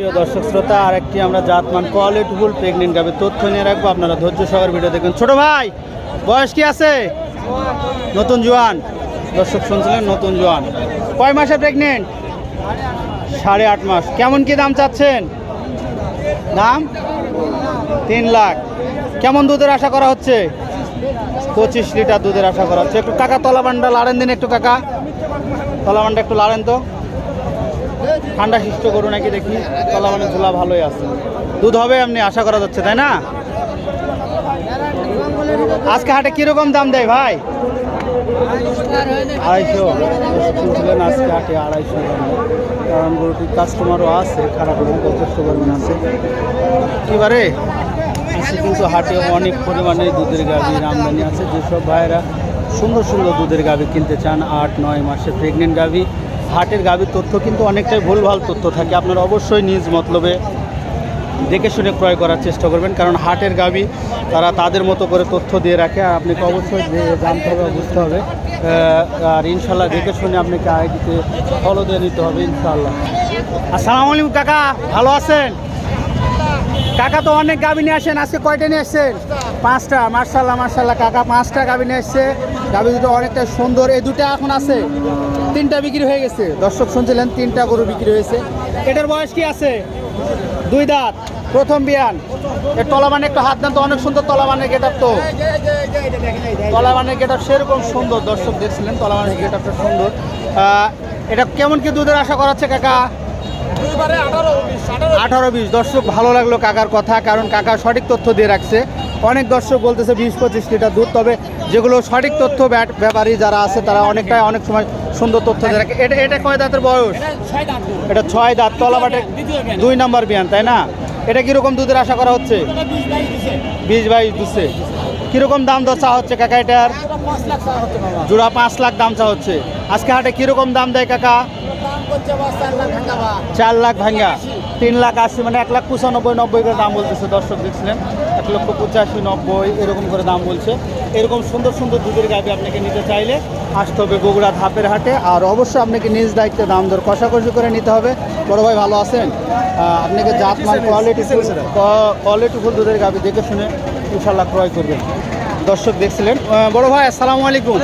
প্রিয় দর্শক শ্রোতা আর একটি আমরা জাতমান কোয়ালিটিফুল প্রেগনেন্ট গাবে তথ্য নিয়ে রাখব। আপনারা ধৈর্য সহকারে ভিডিও দেখবেন ছোট ভাই, বয়স কি আছে? নতুন জোয়ান। দর্শক শুনছিলেন, নতুন জোয়ান। কয় মাসে প্রেগনেন্ট সাড়ে আট মাস। কেমন কি দাম চাচ্ছেন? দাম? তিন লাখ। কেমন দুধের আশা করা হচ্ছে? পঁচিশ লিটার দুধের আশা করা হচ্ছে। একটু কাকা তলাবান্ডা লাড়েন দিন একটু কাকা। তলাবান্ডা একটু লাড়েন তো। ঠান্ডা শিষ্ট গরু নাকি দেখি? তলা মানে ঝোলা ভালোই আছে। দুধ হবে এমনি, আশা করা যাচ্ছে, তাই না? আজকে হাটে কীরকম দাম দেয় ভাই? আড়াইশো। শুনছিলেন আজকে হাটে আড়াইশো কারণ গরুটির কাস্টমারও আছে, খারাপ যথেষ্ট পরিমাণ আছে। এবারে আজকে কিন্তু হাটে অনেক পরিমাণে দুধের গাভি আমদানি আছে। যেসব ভাইয়েরা সুন্দর সুন্দর দুধের গাভি কিনতে চান, আট, নয় মাসের প্রেগনেন্ট গাভি হাটের গাভির তথ্য কিন্তু অনেকটাই ভুলভাল তথ্য থাকে। আপনারা অবশ্যই নিজ মতলবে দেখে শুনে ক্রয় করার চেষ্টা করবেন, কারণ হাটের গাভি তারা তাদের মতো করে তথ্য দিয়ে রাখে। আর আপনাকে অবশ্যই জানতে হবে, বুঝতে হবে। আর ইনশাল্লাহ দেখে শুনে আপনাকে আইডিতে ফলো দিয়ে নিতে হবে ইনশাল্লাহ আসসালামু আলাইকুম, কাকা। ভালো আছেন? কাকা তো অনেক গাভি নিয়ে আসেন, আজকে কয়টা নিয়ে আসছেন? পাঁচটা মার্শাল্লাহ মার্শাল্লাহ কাকা পাঁচটা গাভি নিয়ে এসছে গাভি দুটো অনেকটা সুন্দর। এই দুটো এখন আছে? তিনটা বিক্রি হয়ে গেছে। দর্শক শুনছিলেন তিনটা গরু বিক্রি হয়েছে। এটার বয়স কি আছে? দুই দাঁত। প্রথম বিয়ান। এর তলাবানে একটু হাত দেন তো অনেক সুন্দর তলাবানের গেট তো। তলাবানের গেট সেরকম সুন্দর। দর্শক দেখছিলেন তলাবানের গেট সুন্দর। এটা কেমন কি দুধের আশা করাচ্ছে কাকা? আঠারো বিশ। দর্শক ভালো লাগল কাকার কথা কারণ কাকা সঠিক তথ্য দিয়ে রাখছে। অনেক দর্শক বলতেছে বিশ পঁচিশ লিটার দুধ তবে যেগুলো সঠিক তথ্য ব্যাট- ব্যাপারী যারা আছে তারা অনেকটাই অনেক সময় সুন্দর তথ্য দিয়ে। রাখে এটা এটা কয় দাঁতের বয়স? এটা ছয় দাঁত তলাবাটে দুই নম্বর বিয়ান তাই না? এটা কীরকম দুধের আশা করা হচ্ছে? বিশ বাইশ দিচ্ছে কীরকম দাম দর চা হচ্ছে কাকা এটার? জোড়া পাঁচ লাখ দাম চা হচ্ছে। আজকে হাটে কীরকম দাম দেয় কাকা? চার লাখ ভাঙ্গা তিন লাখ আশি মানে এক লাখ পঁচানব্বই নব্বই করে দাম বলতেছে দর্শক দেখছিলেন। লক্ষ পঁচাশি নব্বই এরকম করে দাম বলছে। এরকম সুন্দর সুন্দর দুধের গাভি আপনাকে নিতে চাইলে আসতে হবে বগুড়া ধাপের হাটে। আর অবশ্যই আপনাকে নিজ দায়িত্বে দাম দর কষাকষি করে নিতে হবে। বড় ভাই ভালো আছেন? আপনাকে জাত মান কোয়ালিটি কোয়ালিটি ফুল দুধের গাভি দেখে শুনে ইনশাল্লাহ ক্রয় করবেন। দর্শক দেখছিলেন। বড় ভাই আসসালামু আলাইকুম।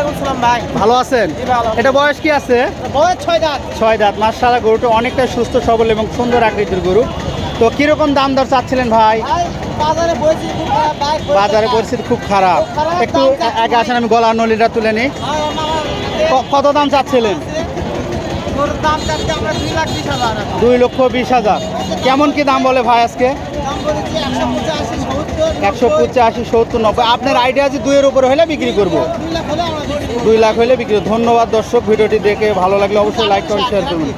ভাই। ভালো আছেন? এটা বয়স কি আছে? বয়স ছয় দাঁত। ছয় দাঁত। মার্শাল্লাহ গরুটা অনেকটাই সুস্থ সবল এবং সুন্দর আকৃতির গরু। তো কীরকম দাম দর চাচ্ছিলেন ভাই বাজারে পরিস্থিতি খুব খারাপ। একটু। আগে আসেন আমি গলার নলিটা তুলে নিই। কত দাম চাচ্ছিলেন? দুই লক্ষ বিশ হাজার। কেমন কি দাম বলে ভাই আজকে? একশো পঁচাশি সত্তর নব্বই। আপনার আইডিয়া আছে দুইয়ের উপরে হলে বিক্রি করব? দুই লাখ হলে বিক্রি। ধন্যবাদ দর্শক ভিডিওটি দেখে ভালো লাগলে অবশ্যই লাইক করুন শেয়ার করুন।